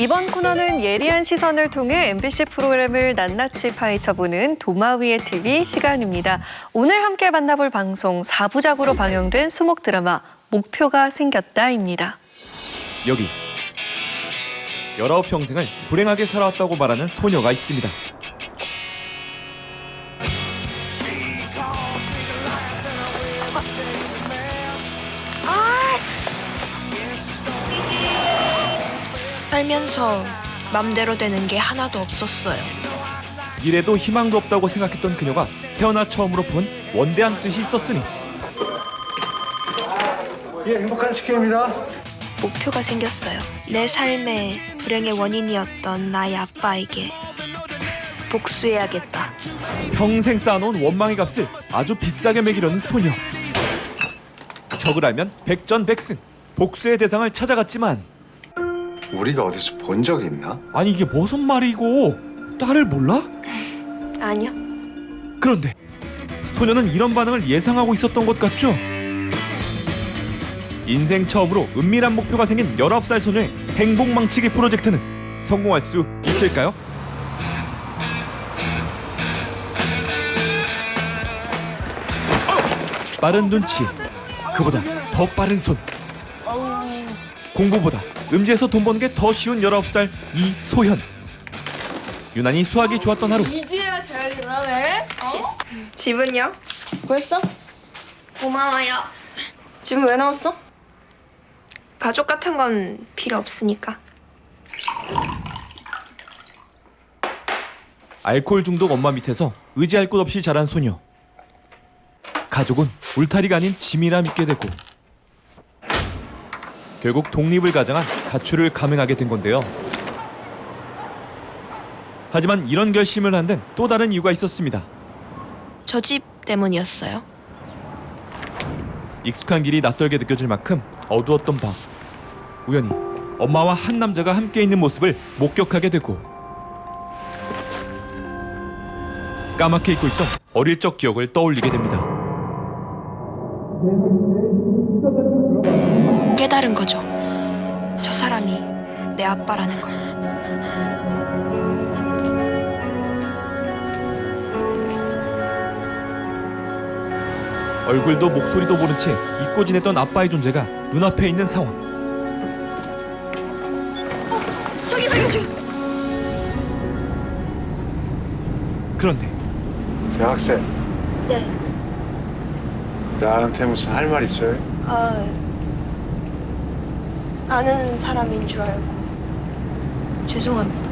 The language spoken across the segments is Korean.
이번 코너는 예리한 시선을 통해 MBC 프로그램을 낱낱이 파헤쳐보는 도마 위의 TV 시간입니다. 오늘 함께 만나볼 방송 4부작으로 방영된 수목 드라마 목표가 생겼다입니다. 여기 19평생을 불행하게 살아왔다고 말하는 소녀가 있습니다. 살면서 맘대로 되는 게 하나도 없었어요. 미래도 희망도 없다고 생각했던 그녀가 태어나 처음으로 본 원대한 뜻이 있었으니 예, 행복한 식혜입니다. 목표가 생겼어요. 내 삶의 불행의 원인이었던 나의 아빠에게 복수해야겠다. 평생 쌓아놓은 원망의 값을 아주 비싸게 매기려는 소녀. 적을 알면 백전백승. 복수의 대상을 찾아갔지만 우리가 어디서 본 적이 있나? 아니 이게 무슨 말이고 딸을 몰라? 아니요. 그런데 소녀는 이런 반응을 예상하고 있었던 것 같죠? 인생 처음으로 은밀한 목표가 생긴 19살 소녀의 행복 망치기 프로젝트는 성공할 수 있을까요? 빠른 눈치, 그보다 더 빠른 손. 공부보다 음지에서 돈 버는 게 더 쉬운 19살 이소현. 유난히 수학이 좋았던 하루. 이제야 잘 일어나네. 어? 집은요? 구했어? 고마워요. 집은 왜 나왔어? 가족 같은 건 필요 없으니까. 알코올 중독 엄마 밑에서 의지할 곳 없이 자란 소녀. 가족은 울타리가 아닌 짐이라 믿게 되고 결국 독립을 가장한 가출을 감행하게 된 건데요. 하지만 이런 결심을 한 데는 또 다른 이유가 있었습니다. 저 집 때문이었어요. 익숙한 길이 낯설게 느껴질 만큼 어두웠던 밤 우연히 엄마와 한 남자가 함께 있는 모습을 목격하게 되고 까맣게 잊고 있던 어릴 적 기억을 떠올리게 됩니다. 깨달은 거죠. 저 사람이 내 아빠라는 걸. 얼굴도 목소리도 모른 채 잊고 지냈던 아빠의 존재가 눈앞에 있는 상황. 저기 저기 저기. 그런데 대학생, 네. 나한테 무슨 할 말 있어요? 아 아는 사람인 줄 알고 죄송합니다.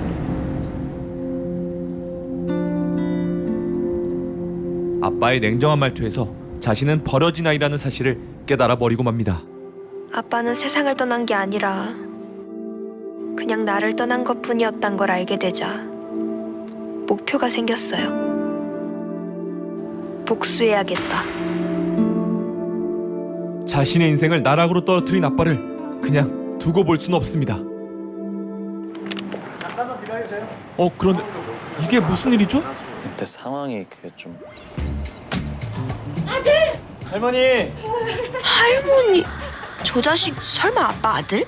아빠의 냉정한 말투에서 자신은 버려진 아이라는 사실을 깨달아 버리고 맙니다. 아빠는 세상을 떠난 게 아니라 그냥 나를 떠난 것뿐이었단 걸 알게 되자 목표가 생겼어요. 복수해야겠다. 자신의 인생을 나락으로 떨어뜨린 아빠를 그냥 두고 볼 수는 없습니다. 어 그런데 이게 무슨 일이죠? 그때 상황이 그게 좀 할머니 할머니, 저 자식 설마 아빠 아들?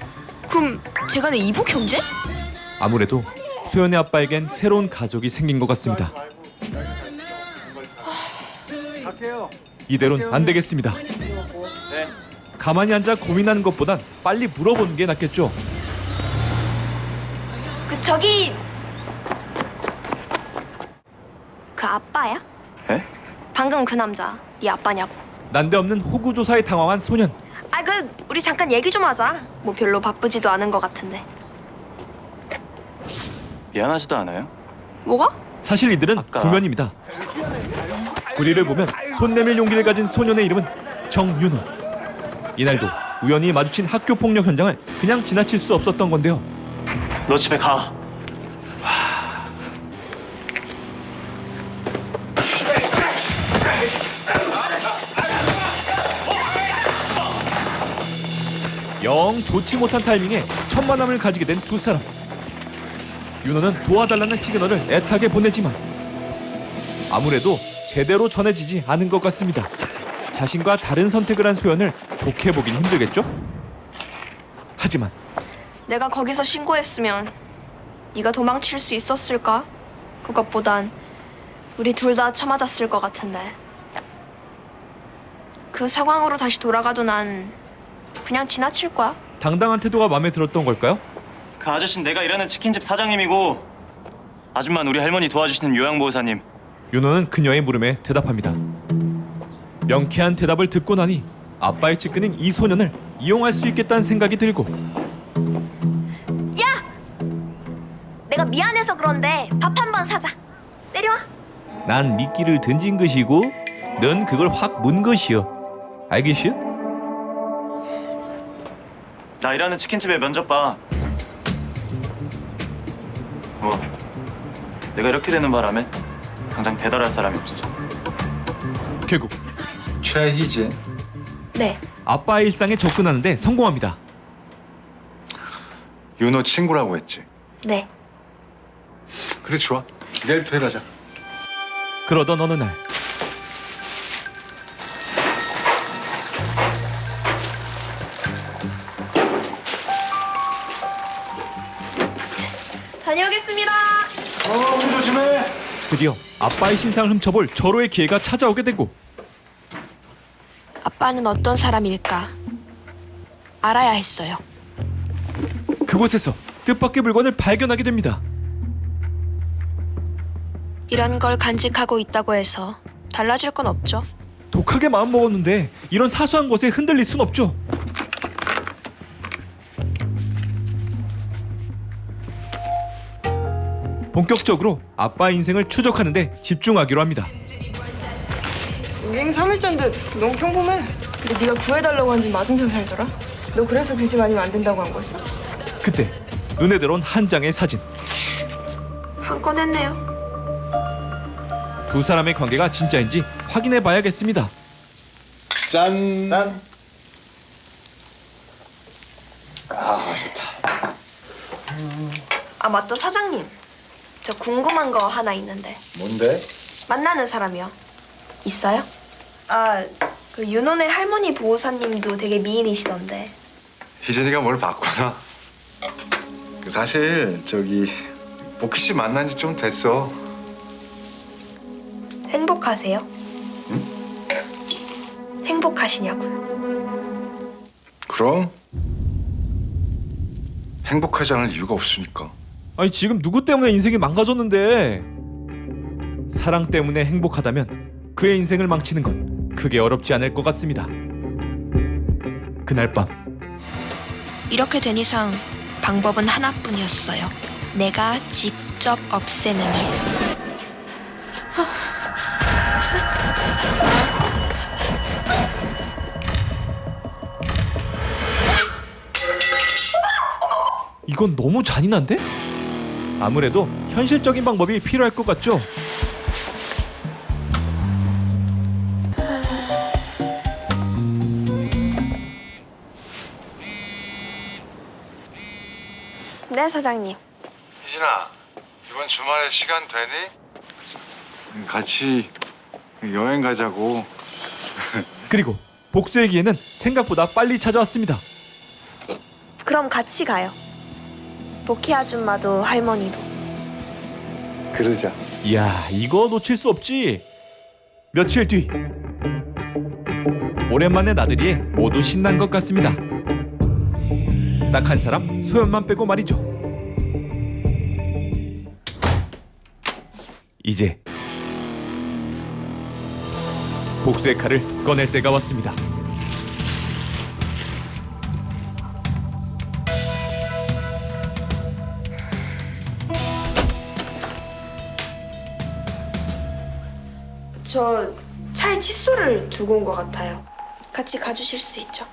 그럼 제가 내 이복 형제? 아무래도 소연의 아빠에겐 새로운 가족이 생긴 것 같습니다. 이대로는 안 되겠습니다. 가만히 앉아 고민하는 것보단 빨리 물어보는 게 낫겠죠. 그 저기 그 아빠야? 에? 방금 그 남자 네 아빠냐고? 난데없는 호구 조사에 당황한 소년. 아 그 우리 잠깐 얘기 좀 하자. 뭐 별로 바쁘지도 않은 것 같은데. 미안하지도 않아요? 뭐가? 사실 이들은 아까- 구면입니다. 구리를 보면 손 내밀 용기를 가진 소년의 이름은 정윤호. 이날도 우연히 마주친 학교 폭력 현장을 그냥 지나칠 수 없었던 건데요. 너 집에 가. 영 좋지 못한 타이밍에 천만함을 가지게 된 두 사람. 윤호는 도와달라는 시그널을 애타게 보내지만 아무래도 제대로 전해지지 않은 것 같습니다. 자신과 다른 선택을 한 소연을 좋게 보긴 힘들겠죠? 하지만 내가 거기서 신고했으면 네가 도망칠 수 있었을까? 그것보단 우리 둘 다 처맞았을 것 같은데. 그 상황으로 다시 돌아가도 난 그냥 지나칠 거야. 당당한 태도가 마음에 들었던 걸까요? 그 아저씨는 내가 일하는 치킨집 사장님이고 아줌마는 우리 할머니 도와주시는 요양보호사님. 윤호는 그녀의 물음에 대답합니다. 명쾌한 대답을 듣고 나니 아빠의 측근인 이 소년을 이용할 수 있겠다는 생각이 들고 내가 미안해서 그런데 밥 한 번 사자. 내려와. 난 미끼를 던진 것이고 넌 그걸 확 문 것이여. 알겠슈? 나 일하는 치킨집에 면접 봐. 뭐 내가 이렇게 되는 바람에 당장 배달할 사람이 없어져. 최희진. 네. 아빠의 일상에 접근하는데 성공합니다. 윤호 친구라고 했지. 네. 그래 좋아. 내일부터 일하자. 그러던 어느 날 다녀오겠습니다. 어, 우리 조심해. 드디어 아빠의 신상을 훔쳐볼 절호의 기회가 찾아오게 되고 아빠는 어떤 사람일까? 알아야 했어요. 그곳에서 뜻밖의 물건을 발견하게 됩니다. 이런 걸 간직하고 있다고 해서 달라질 건 없죠. 독하게 마음 먹었는데 이런 사소한 것에 흔들릴 순 없죠. 본격적으로 아빠의 인생을 추적하는데 집중하기로 합니다. 유행 3일째인데 너무 평범해. 근데 네가 구해달라고 한 집 맞은편 살더라. 너 그래서 그 집 아니면 안 된다고 한 거였어? 그때 눈에 들어온 한 장의 사진. 한 건 했네요. 두 사람의 관계가 진짜인지 확인해 봐야겠습니다. 짠. 짠. 아 좋다. 아 맞다 사장님. 저 궁금한 거 하나 있는데 뭔데? 만나는 사람이요. 있어요? 아 그 윤원의 할머니 보호사님도 되게 미인이시던데. 희진이가 뭘 봤구나. 그 사실 저기 보키 씨 만난 지 좀 됐어. 행복하세요? 행복하시냐고요? 그럼 행복하지 않을 이유가 없으니까. 아니 지금 누구 때문에 인생이 망가졌는데 사랑 때문에 행복하다면 그의 인생을 망치는 건 크게 어렵지 않을 것 같습니다. 그날 밤 이렇게 된 이상 방법은 하나뿐이었어요. 내가 직접 없애는 일. 이건 너무 잔인한데? 아무래도 현실적인 방법이 필요할 것 같죠? 네 사장님. 희진아 이번 주말에 시간 되니? 같이 여행 가자고. 그리고 복수의 기회는 생각보다 빨리 찾아왔습니다. 그럼 같이 가요. 복희 아줌마도 할머니도. 그러자. 이야 이거 놓칠 수 없지. 며칠 뒤 오랜만에 나들이에 모두 신난 것 같습니다. 딱 한 사람 소연만 빼고 말이죠. 이제 복수의 칼을 꺼낼 때가 왔습니다. 저 차에 칫솔을 두고 온 것 같아요. 같이 가주실 수 있죠?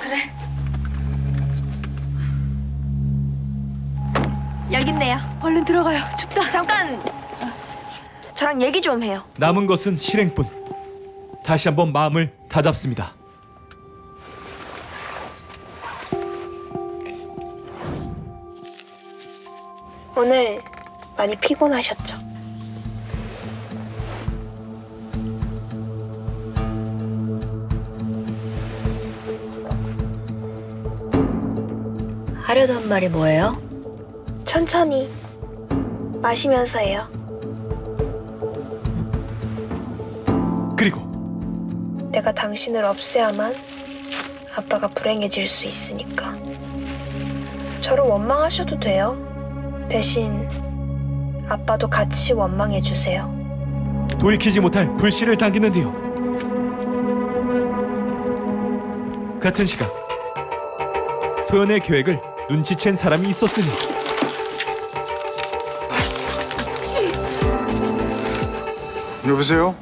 그래. 여기 있네요. 얼른 들어가요. 춥다. 잠깐. 저랑 얘기 좀 해요. 남은 것은 실행뿐. 다시 한번 마음을 다잡습니다. 오늘 많이 피곤하셨죠? 하려던 말이 뭐예요? 천천히 마시면서 해요. 내가 당신을 없애야만 아빠가 불행해질 수 있으니까. 저를 원망하셔도 돼요. 대신 아빠도 같이 원망해 주세요. 돌이키지 못할 불씨를 당기는데요. 같은 시각 소연의 계획을 눈치챈 사람이 있었으니 여보세요?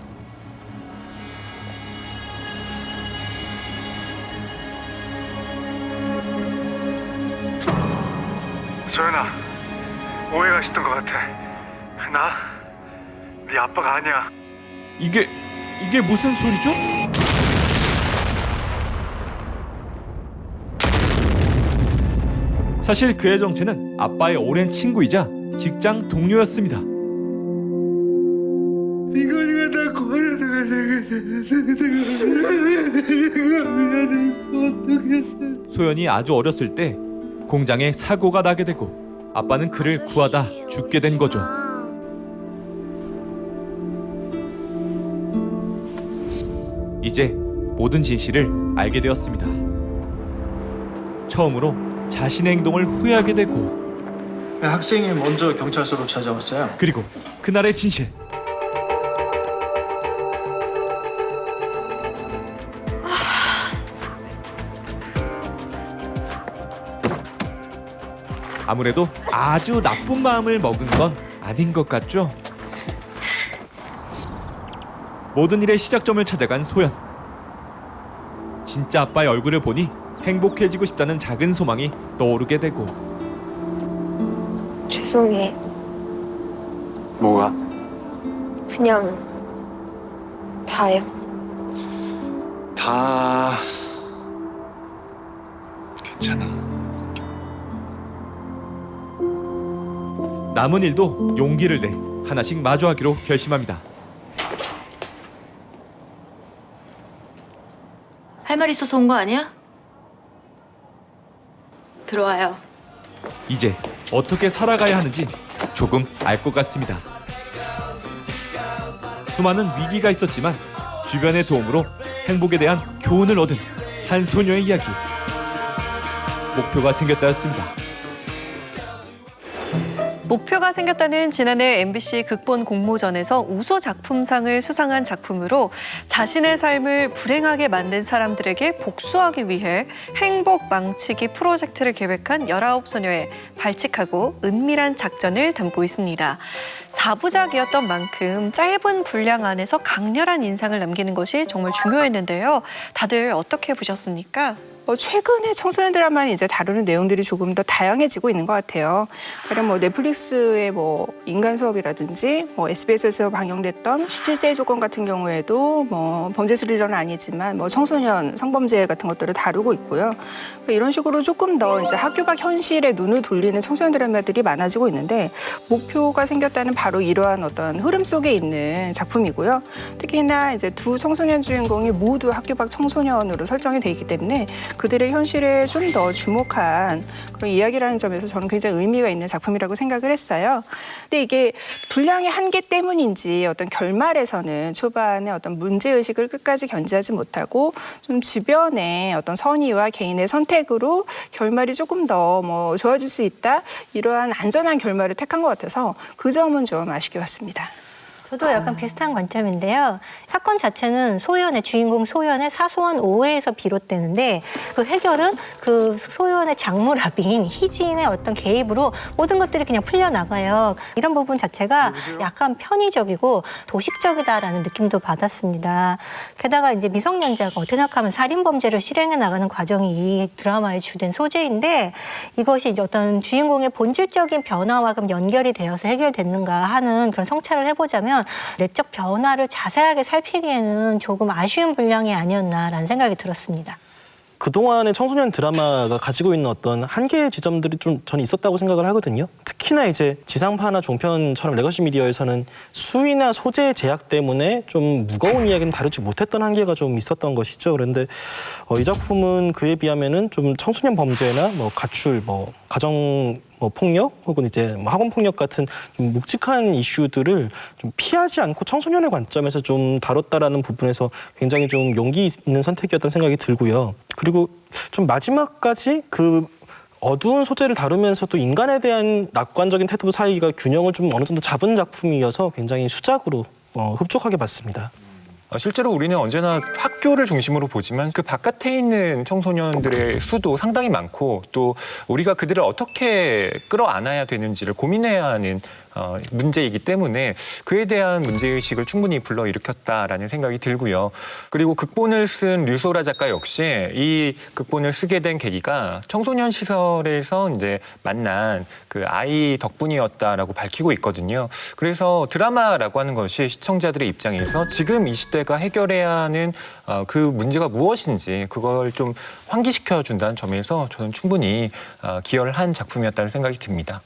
소연아 오해가 있었던 것 같아 나? 네 아빠가 아니야 이게 이게 무슨 소리죠? 사실 그의 정체는 아빠의 오랜 친구이자 직장 동료였습니다. 이거리가 나 고아라다가 소연이 아주 어렸을 때 공장에 사고가 나게 되고 아빠는 그를 구하다 죽게 된 거죠. 이제 모든 진실을 알게 되었습니다. 처음으로 자신의 행동을 후회하게 되고 학생이 먼저 경찰서로 찾아왔어요. 그리고 그날의 진실. 아무래도 아주 나쁜 마음을 먹은 건 아닌 것 같죠? 모든 일의 시작점을 찾아간 소연. 진짜 아빠의 얼굴을 보니 행복해지고 싶다는 작은 소망이 떠오르게 되고 죄송해. 뭐가? 그냥 다요. 다 괜찮아. 남은 일도 용기를 내 하나씩 마주하기로 결심합니다. 할 말 있어서 온 거 아니야? 들어와요. 이제 어떻게 살아가야 하는지 조금 알 것 같습니다. 수많은 위기가 있었지만 주변의 도움으로 행복에 대한 교훈을 얻은 한 소녀의 이야기. 목표가 생겼다였습니다. 목표가 생겼다는 지난해 MBC 극본 공모전에서 우수 작품상을 수상한 작품으로 자신의 삶을 불행하게 만든 사람들에게 복수하기 위해 행복 망치기 프로젝트를 계획한 19소녀의 발칙하고 은밀한 작전을 담고 있습니다. 사부작이었던 만큼 짧은 분량 안에서 강렬한 인상을 남기는 것이 정말 중요했는데요. 다들 어떻게 보셨습니까? 어, 최근에 청소년 드라마는 이제 다루는 내용들이 조금 더 다양해지고 있는 것 같아요. 가령 뭐 넷플릭스의 뭐 인간 수업이라든지 뭐 SBS에서 방영됐던 17세의 조건 같은 경우에도 뭐 범죄 스릴러는 아니지만 뭐 청소년 성범죄 같은 것들을 다루고 있고요. 이런 식으로 조금 더 이제 학교 밖 현실에 눈을 돌리는 청소년 드라마들이 많아지고 있는데 목표가 생겼다는 바로 이러한 어떤 흐름 속에 있는 작품이고요. 특히나 이제 두 청소년 주인공이 모두 학교 밖 청소년으로 설정이 돼 있기 때문에 그들의 현실에 좀 더 주목한 그런 이야기라는 점에서 저는 굉장히 의미가 있는 작품이라고 생각을 했어요. 근데 이게 분량의 한계 때문인지 어떤 결말에서는 초반에 어떤 문제 의식을 끝까지 견지하지 못하고 좀 주변의 어떤 선의와 개인의 선택으로 결말이 조금 더 뭐 좋아질 수 있다 이러한 안전한 결말을 택한 것 같아서 그 점은 좀 아쉽게 봤습니다. 저도 약간 비슷한 관점인데요. 사건 자체는 소연의 주인공 소연의 사소한 오해에서 비롯되는데 그 해결은 그 소연의 장모랍인 희진의 어떤 개입으로 모든 것들이 그냥 풀려 나가요. 이런 부분 자체가 약간 편의적이고 도식적이다라는 느낌도 받았습니다. 게다가 이제 미성년자가 어떻게 생각하면 살인 범죄를 실행해 나가는 과정이 이 드라마의 주된 소재인데 이것이 이제 어떤 주인공의 본질적인 변화와 그럼 연결이 되어서 해결됐는가 하는 그런 성찰을 해보자면 내적 변화를 자세하게 살피기에는 조금 아쉬운 분량이 아니었나라는 생각이 들었습니다. 그동안의 청소년 드라마가 가지고 있는 어떤 한계의 지점들이 좀 저는 있었다고 생각을 하거든요. 특히나 이제 지상파나 종편처럼 레거시 미디어에서는 수위나 소재 제약 때문에 좀 무거운 이야기는 다루지 못했던 한계가 좀 있었던 것이죠. 그런데 어, 이 작품은 그에 비하면은 좀 청소년 범죄나 뭐 가출, 뭐 가정 뭐 폭력 혹은 이제 뭐 학원 폭력 같은 좀 묵직한 이슈들을 좀 피하지 않고 청소년의 관점에서 좀 다뤘다라는 부분에서 굉장히 좀 용기 있는 선택이었다는 생각이 들고요. 그리고 좀 마지막까지 그 어두운 소재를 다루면서도 인간에 대한 낙관적인 태도 사이가 균형을 좀 어느 정도 잡은 작품이어서 굉장히 수작으로 어, 흡족하게 봤습니다. 어, 실제로 우리는 언제나 학교를 중심으로 보지만 그 바깥에 있는 청소년들의 수도 상당히 많고 또 우리가 그들을 어떻게 끌어안아야 되는지를 고민해야 하는 어, 문제이기 때문에 그에 대한 문제의식을 충분히 불러일으켰다라는 생각이 들고요. 그리고 극본을 쓴 류소라 작가 역시 이 극본을 쓰게 된 계기가 청소년 시설에서 이제 만난 그 아이 덕분이었다라고 밝히고 있거든요. 그래서 드라마라고 하는 것이 시청자들의 입장에서 지금 이 시대가 해결해야 하는 어, 그 문제가 무엇인지 그걸 좀 환기시켜 준다는 점에서 저는 충분히 어, 기여를 한 작품이었다는 생각이 듭니다.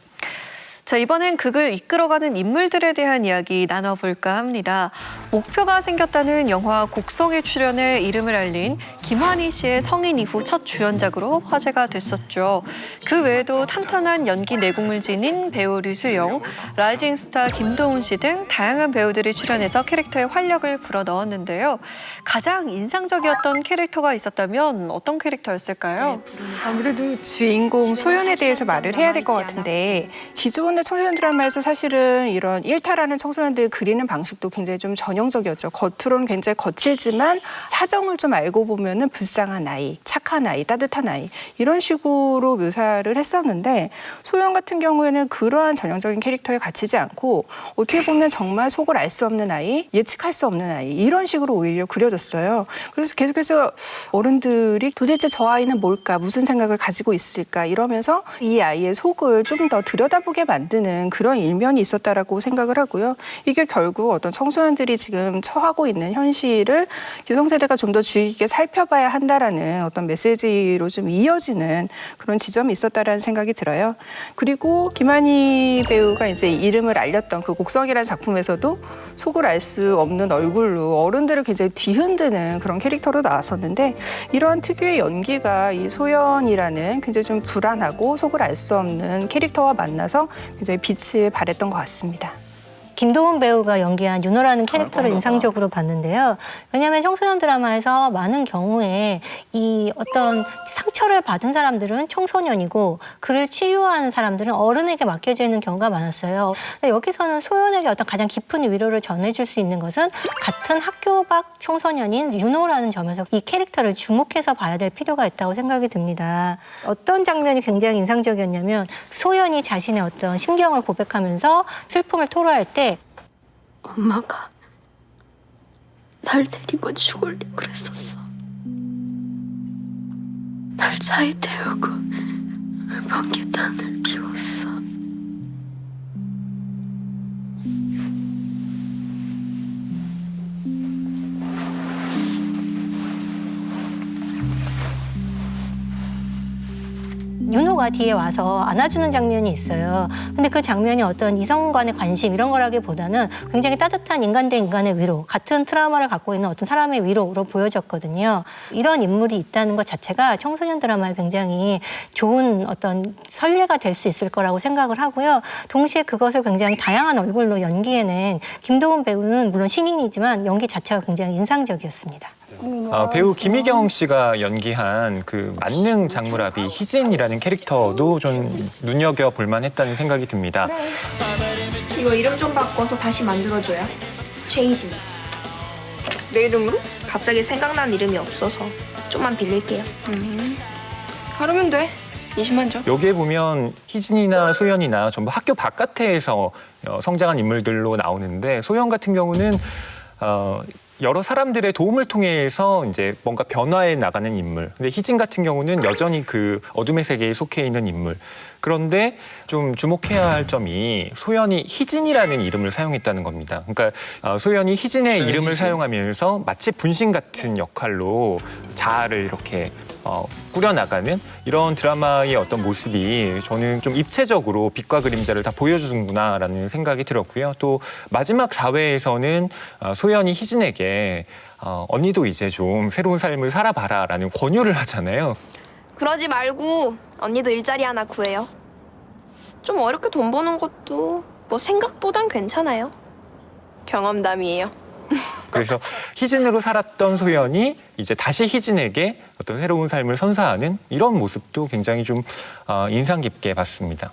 자, 이번엔 극을 이끌어가는 인물들에 대한 이야기 나눠볼까 합니다. 목표가 생겼다는 영화 곡성에 출연해 이름을 알린 김환희 씨의 성인 이후 첫 주연작으로 화제가 됐었죠. 그 외에도 탄탄한 연기 내공을 지닌 배우 류수영, 라이징 스타 김도훈 씨 등 다양한 배우들이 출연해서 캐릭터에 활력을 불어넣었는데요. 가장 인상적이었던 캐릭터가 있었다면 어떤 캐릭터였을까요? 아무래도 주인공 소연에 대해서 말을 해야 될 것 같은데 기존 의 청소년 드라마에서 사실은 이런 일탈하는 청소년들 그리는 방식도 굉장히 좀 전형적이었죠. 겉으로는 굉장히 거칠지만 사정을 좀 알고 보면은 불쌍한 아이, 착한 아이, 따뜻한 아이 이런 식으로 묘사를 했었는데 소연 같은 경우에는 그러한 전형적인 캐릭터에 갇히지 않고 어떻게 보면 정말 속을 알 수 없는 아이, 예측할 수 없는 아이 이런 식으로 오히려 그려졌어요. 그래서 계속해서 어른들이 도대체 저 아이는 뭘까, 무슨 생각을 가지고 있을까 이러면서 이 아이의 속을 좀 더 들여다보게 만 드는 그런 일면이 있었다라고 생각을 하고요. 이게 결국 어떤 청소년들이 지금 처하고 있는 현실을 기성세대가 좀 더 주의 깊게 살펴봐야 한다라는 어떤 메시지로 좀 이어지는 그런 지점이 있었다라는 생각이 들어요. 그리고 김한희 배우가 이제 이름을 알렸던 그 곡성이라는 작품에서도 속을 알 수 없는 얼굴로 어른들을 굉장히 뒤흔드는 그런 캐릭터로 나왔었는데 이러한 특유의 연기가 이 소연이라는 굉장히 좀 불안하고 속을 알 수 없는 캐릭터와 만나서 굉장히 빛을 발했던 것 같습니다. 김도훈 배우가 연기한 윤호라는 캐릭터를 인상적으로 봤는데요. 왜냐하면 청소년 드라마에서 많은 경우에 이 어떤 상처를 받은 사람들은 청소년이고 그를 치유하는 사람들은 어른에게 맡겨져 있는 경우가 많았어요. 근데 여기서는 소연에게 어떤 가장 깊은 위로를 전해줄 수 있는 것은 같은 학교 밖 청소년인 윤호라는 점에서 이 캐릭터를 주목해서 봐야 될 필요가 있다고 생각이 듭니다. 어떤 장면이 굉장히 인상적이었냐면 소연이 자신의 어떤 심경을 고백하면서 슬픔을 토로할 때 엄마가 날 데리고 죽으려 그랬었어. 날 차에 태우고 번개탄을 피웠어. 윤호가 뒤에 와서 안아주는 장면이 있어요. 근데 그 장면이 어떤 이성 간의 관심 이런 거라기보다는 굉장히 따뜻한 인간 대 인간의 위로, 같은 트라우마를 갖고 있는 어떤 사람의 위로로 보여졌거든요. 이런 인물이 있다는 것 자체가 청소년 드라마에 굉장히 좋은 어떤 선례가 될 수 있을 거라고 생각을 하고요. 동시에 그것을 굉장히 다양한 얼굴로 연기해낸 김도훈 배우는 물론 신인이지만 연기 자체가 굉장히 인상적이었습니다. 어, 배우 김희경 씨가 연기한 그 만능 장물아비 희진이라는 캐릭터도 좀 눈여겨 볼 만 했다는 생각이 듭니다. 이거 이름 좀 바꿔서 다시 만들어줘요. 최희진. 내 이름으로? 갑자기 생각난 이름이 없어서 좀만 빌릴게요. 하루면 돼. 20만 줘. 여기에 보면 희진이나 소연이나 전부 학교 바깥에서 어, 성장한 인물들로 나오는데 소연 같은 경우는 어, 여러 사람들의 도움을 통해서 이제 뭔가 변화해 나가는 인물. 근데 희진 같은 경우는 여전히 그 어둠의 세계에 속해 있는 인물. 그런데 좀 주목해야 할 점이 소연이 희진이라는 이름을 사용했다는 겁니다. 그러니까 어, 소연이 희진의 이름을 사용하면서 마치 분신 같은 역할로 자아를 이렇게 어, 꾸려나가는 이런 드라마의 어떤 모습이 저는 좀 입체적으로 빛과 그림자를 다 보여주는구나라는 생각이 들었고요. 또 마지막 4회에서는 어, 소연이 희진에게 어, 언니도 이제 좀 새로운 삶을 살아봐라라는 권유를 하잖아요. 그러지 말고 언니도 일자리 하나 구해요. 좀 어렵게 돈 버는 것도 뭐 생각보단 괜찮아요. 경험담이에요. 그래서 희진으로 살았던 소연이 이제 다시 희진에게 어떤 새로운 삶을 선사하는 이런 모습도 굉장히 좀 어, 인상 깊게 봤습니다.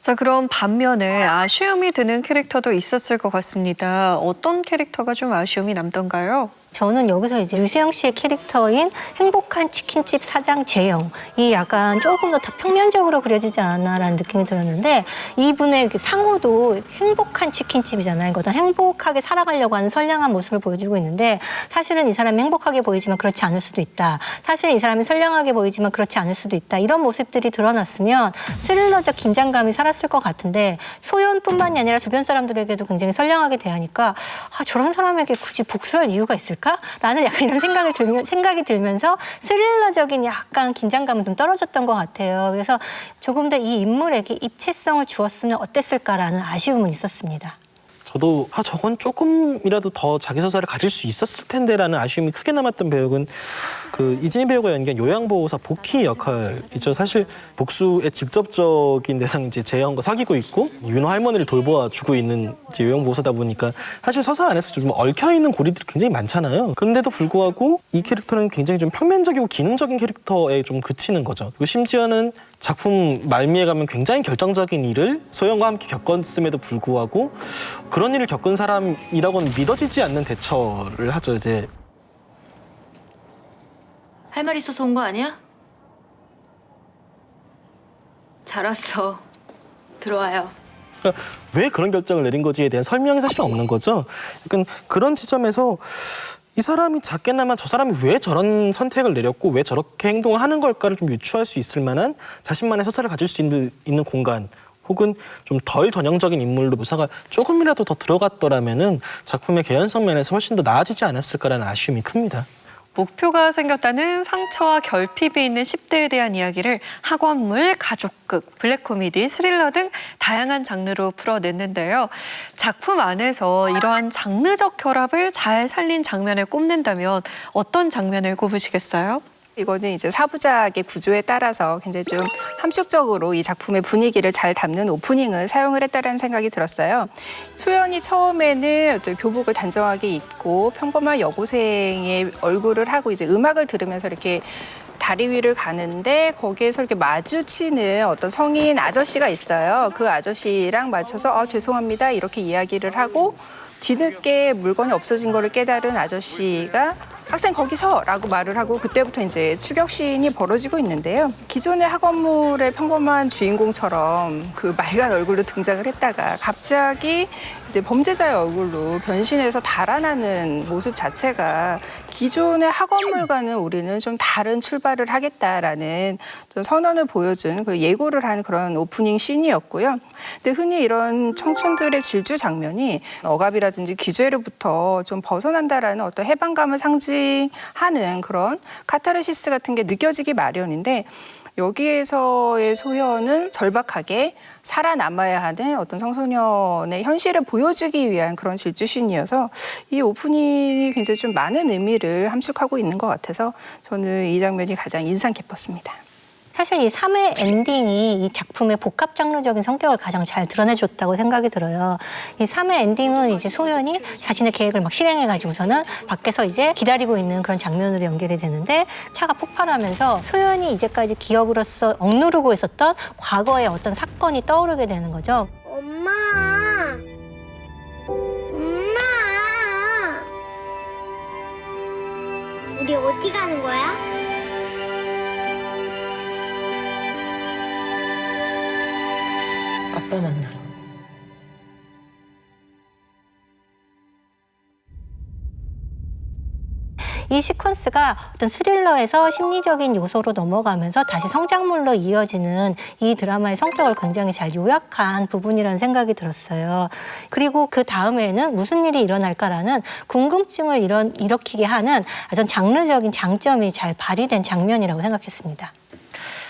자, 그럼 반면에 아쉬움이 드는 캐릭터도 있었을 것 같습니다. 어떤 캐릭터가 좀 아쉬움이 남던가요? 저는 여기서 이제 유수영 씨의 캐릭터인 행복한 치킨집 사장 재영 이 약간 조금 더, 더 평면적으로 그려지지 않았나라는 느낌이 들었는데 이분의 그 상호도 행복한 치킨집이잖아요. 그러니까 어떤 행복하게 살아가려고 하는 선량한 모습을 보여주고 있는데 사실은 이 사람이 행복하게 보이지만 그렇지 않을 수도 있다. 사실 이 사람이 선량하게 보이지만 그렇지 않을 수도 있다. 이런 모습들이 드러났으면 스릴러적 긴장감이 살았을 것 같은데 소연뿐만이 아니라 주변 사람들에게도 굉장히 선량하게 대하니까 아, 저런 사람에게 굳이 복수할 이유가 있을까? 라는 약간 이런 생각을 들면, 생각이 들면서 스릴러적인 약간 긴장감은 좀 떨어졌던 것 같아요. 그래서 조금 더 이 인물에게 입체성을 주었으면 어땠을까라는 아쉬움은 있었습니다. 저도 아 저건 조금이라도 더 자기 서사를 가질 수 있었을 텐데라는 아쉬움이 크게 남았던 배역은 그 이진희 배우가 연기한 요양보호사 복희 역할이죠. 사실 복수의 직접적인 대상이 이제 재현과 사귀고 있고 윤호 할머니를 돌보아 주고 있는 이제 요양보호사다 보니까 사실 서사 안에서 좀 얽혀 있는 고리들이 굉장히 많잖아요. 근데도 불구하고 이 캐릭터는 굉장히 좀 평면적이고 기능적인 캐릭터에 좀 그치는 거죠. 그리고 심지어는 작품 말미에 가면 굉장히 결정적인 일을 소영과 함께 겪었음에도 불구하고 그런 일을 겪은 사람이라고는 믿어지지 않는 대처를 하죠. 이제 할 말 있어서 온 거 아니야? 잘 왔어. 들어와요. 그러니까 왜 그런 결정을 내린 거지에 대한 설명이 사실 없는 거죠. 그러니까 그런 지점에서 이 사람이 작게나마 저 사람이 왜 저런 선택을 내렸고 왜 저렇게 행동을 하는 걸까를 좀 유추할 수 있을 만한 자신만의 서사를 가질 수 있는, 있는 공간 혹은 좀 덜 전형적인 인물로 묘사가 조금이라도 더 들어갔더라면은 작품의 개연성 면에서 훨씬 더 나아지지 않았을까라는 아쉬움이 큽니다. 목표가 생겼다는 상처와 결핍이 있는 10대에 대한 이야기를 학원물, 가족극, 블랙 코미디, 스릴러 등 다양한 장르로 풀어냈는데요. 작품 안에서 이러한 장르적 결합을 잘 살린 장면을 꼽는다면 어떤 장면을 꼽으시겠어요? 이거는 이제 사부작의 구조에 따라서 굉장히 좀 함축적으로 이 작품의 분위기를 잘 담는 오프닝을 사용을 했다라는 생각이 들었어요. 소연이 처음에는 교복을 단정하게 입고 평범한 여고생의 얼굴을 하고 이제 음악을 들으면서 이렇게 다리 위를 가는데 거기에서 이렇게 마주치는 어떤 성인 아저씨가 있어요. 그 아저씨랑 마주쳐서 아, 죄송합니다 이렇게 이야기를 하고 뒤늦게 물건이 없어진 거를 깨달은 아저씨가 학생 거기서 라고 말을 하고 그때부터 이제 추격신이 벌어지고 있는데요. 기존의 학원물의 평범한 주인공처럼 그 맑은 얼굴로 등장을 했다가 갑자기 이제 범죄자의 얼굴로 변신해서 달아나는 모습 자체가 기존의 학원물과는 우리는 좀 다른 출발을 하겠다라는 좀 선언을 보여준 그 예고를 한 그런 오프닝 씬이었고요. 근데 흔히 이런 청춘들의 질주 장면이 억압이라든지 규제로부터 좀 벗어난다라는 어떤 해방감을 상징하는 그런 카타르시스 같은 게 느껴지기 마련인데 여기에서의 소연은 절박하게 살아남아야 하는 어떤 청소년의 현실을 보여주기 위한 그런 질주신이어서 이 오프닝이 굉장히 좀 많은 의미를 함축하고 있는 것 같아서 저는 이 장면이 가장 인상 깊었습니다. 사실 이 3회 엔딩이 이 작품의 복합 장르적인 성격을 가장 잘 드러내줬다고 생각이 들어요. 이 3회 엔딩은 이제 소연이 자신의 계획을 막 실행해가지고서는 밖에서 이제 기다리고 있는 그런 장면으로 연결이 되는데 차가 폭발하면서 소연이 이제까지 기억으로서 억누르고 있었던 과거의 어떤 사건이 떠오르게 되는 거죠. 엄마. 엄마. 우리 어디 가는 거야? 아빠 만나러. 이 시퀀스가 어떤 스릴러에서 심리적인 요소로 넘어가면서 다시 성장물로 이어지는 이 드라마의 성격을 굉장히 잘 요약한 부분이라는 생각이 들었어요. 그리고 그 다음에는 무슨 일이 일어날까라는 궁금증을 일어, 일으키게 하는 어떤 장르적인 장점이 잘 발휘된 장면이라고 생각했습니다.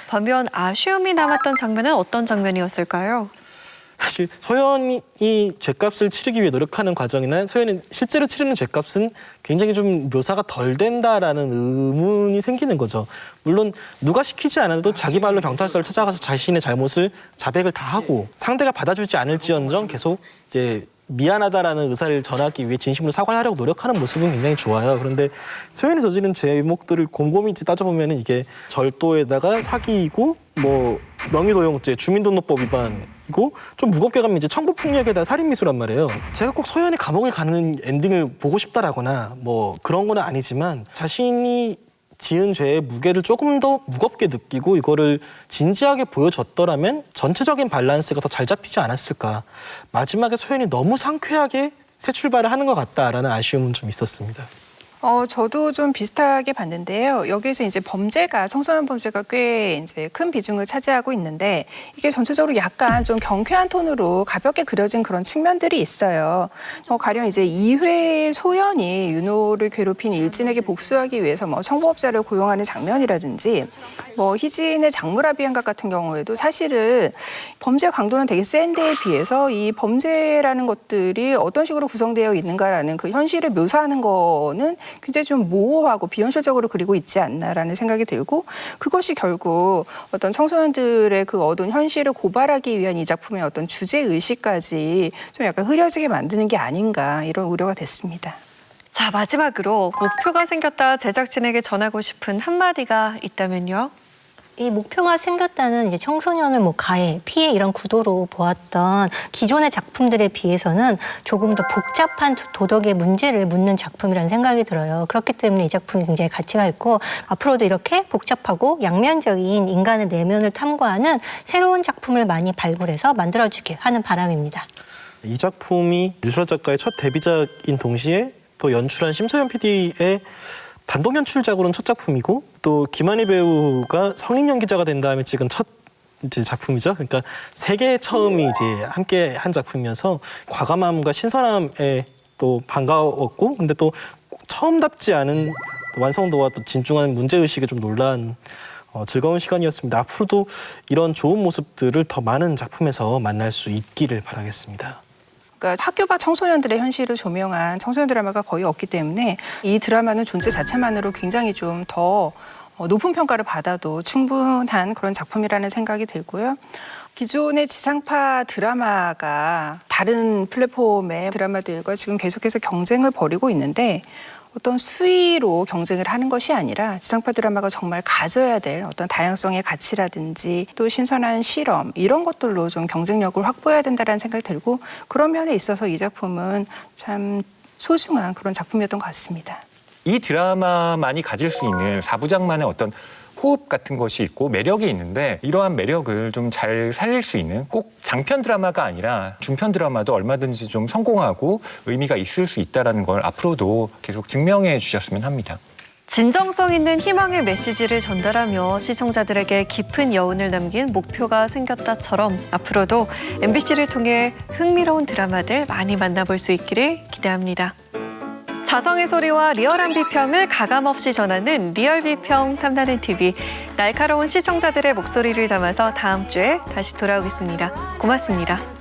반면 아쉬움이 남았던 장면은 어떤 장면이었을까요? 사실 소연이 죄값을 치르기 위해 노력하는 과정이나 소연이 실제로 치르는 죄값은 굉장히 좀 묘사가 덜 된다라는 의문이 생기는 거죠. 물론 누가 시키지 않아도 자기 발로 경찰서를 찾아가서 자신의 잘못을 자백을 다 하고 상대가 받아주지 않을지언정 계속 이제 미안하다라는 의사를 전하기 위해 진심으로 사과를 하려고 노력하는 모습은 굉장히 좋아요. 그런데 소연이 저지른 죄목들을 곰곰이 따져보면 이게 절도에다가 사기이고 뭐 명의도용죄, 주민등록법 위반이고 좀 무겁게 가면 이제 청부폭력에다 살인미수란 말이에요. 제가 꼭 소연이 감옥을 가는 엔딩을 보고 싶다라거나 뭐 그런 거는 아니지만 자신이 지은 죄의 무게를 조금 더 무겁게 느끼고 이거를 진지하게 보여줬더라면 전체적인 밸런스가 더 잘 잡히지 않았을까. 마지막에 소연이 너무 상쾌하게 새 출발을 하는 것 같다라는 아쉬움은 좀 있었습니다. 어, 저도 좀 비슷하게 봤는데요. 여기에서 이제 범죄가, 청소년 범죄가 꽤 이제 큰 비중을 차지하고 있는데 이게 전체적으로 약간 좀 경쾌한 톤으로 가볍게 그려진 그런 측면들이 있어요. 어, 가령 이제 이회 소연이 윤호를 괴롭힌 일진에게 복수하기 위해서 뭐 청부업자를 고용하는 장면이라든지 뭐 희진의 장무라비 행각 같은 경우에도 사실은 범죄 강도는 되게 센 데에 비해서 이 범죄라는 것들이 어떤 식으로 구성되어 있는가라는 그 현실을 묘사하는 거는 굉장히 좀 모호하고 비현실적으로 그리고 있지 않나라는 생각이 들고 그것이 결국 어떤 청소년들의 그 어두운 현실을 고발하기 위한 이 작품의 어떤 주제 의식까지 좀 약간 흐려지게 만드는 게 아닌가 이런 우려가 됐습니다. 자, 마지막으로 목표가 생겼다 제작진에게 전하고 싶은 한마디가 있다면요? 이 목표가 생겼다는 이제 청소년을 뭐 가해, 피해 이런 구도로 보았던 기존의 작품들에 비해서는 조금 더 복잡한 도- 도덕의 문제를 묻는 작품이라는 생각이 들어요. 그렇기 때문에 이 작품이 굉장히 가치가 있고 앞으로도 이렇게 복잡하고 양면적인 인간의 내면을 탐구하는 새로운 작품을 많이 발굴해서 만들어주길 하는 바람입니다. 이 작품이 유수라 작가의 첫 데뷔작인 동시에 또 연출한 심서연 PD의 단독 연출작으로는 첫 작품이고 또 김한희 배우가 성인 연기자가 된 다음에 찍은 첫 이제 작품이죠. 그러니까 세계 처음이 이제 함께 한 작품이어서 과감함과 신선함에 또 반가웠고 근데 또 처음답지 않은 완성도와 또 진중한 문제 의식에 좀 놀란 어, 즐거운 시간이었습니다. 앞으로도 이런 좋은 모습들을 더 많은 작품에서 만날 수 있기를 바라겠습니다. 그러니까 학교 밖 청소년들의 현실을 조명한 청소년 드라마가 거의 없기 때문에 이 드라마는 존재 자체만으로 굉장히 좀더 높은 평가를 받아도 충분한 그런 작품이라는 생각이 들고요. 기존의 지상파 드라마가 다른 플랫폼의 드라마들과 지금 계속해서 경쟁을 벌이고 있는데 어떤 수위로 경쟁을 하는 것이 아니라 지상파 드라마가 정말 가져야 될 어떤 다양성의 가치라든지 또 신선한 실험 이런 것들로 좀 경쟁력을 확보해야 된다는 생각이 들고 그런 면에 있어서 이 작품은 참 소중한 그런 작품이었던 것 같습니다. 이 드라마만이 가질 수 있는 사부작만의 어떤 호흡 같은 것이 있고 매력이 있는데 이러한 매력을 좀 잘 살릴 수 있는 꼭 장편 드라마가 아니라 중편 드라마도 얼마든지 좀 성공하고 의미가 있을 수 있다라는 걸 앞으로도 계속 증명해 주셨으면 합니다. 진정성 있는 희망의 메시지를 전달하며 시청자들에게 깊은 여운을 남긴 목표가 생겼다처럼 앞으로도 MBC를 통해 흥미로운 드라마들 많이 만나볼 수 있기를 기대합니다. 자성의 소리와 리얼한 비평을 가감없이 전하는 리얼 비평 탐나는 TV. 날카로운 시청자들의 목소리를 담아서 다음 주에 다시 돌아오겠습니다. 고맙습니다.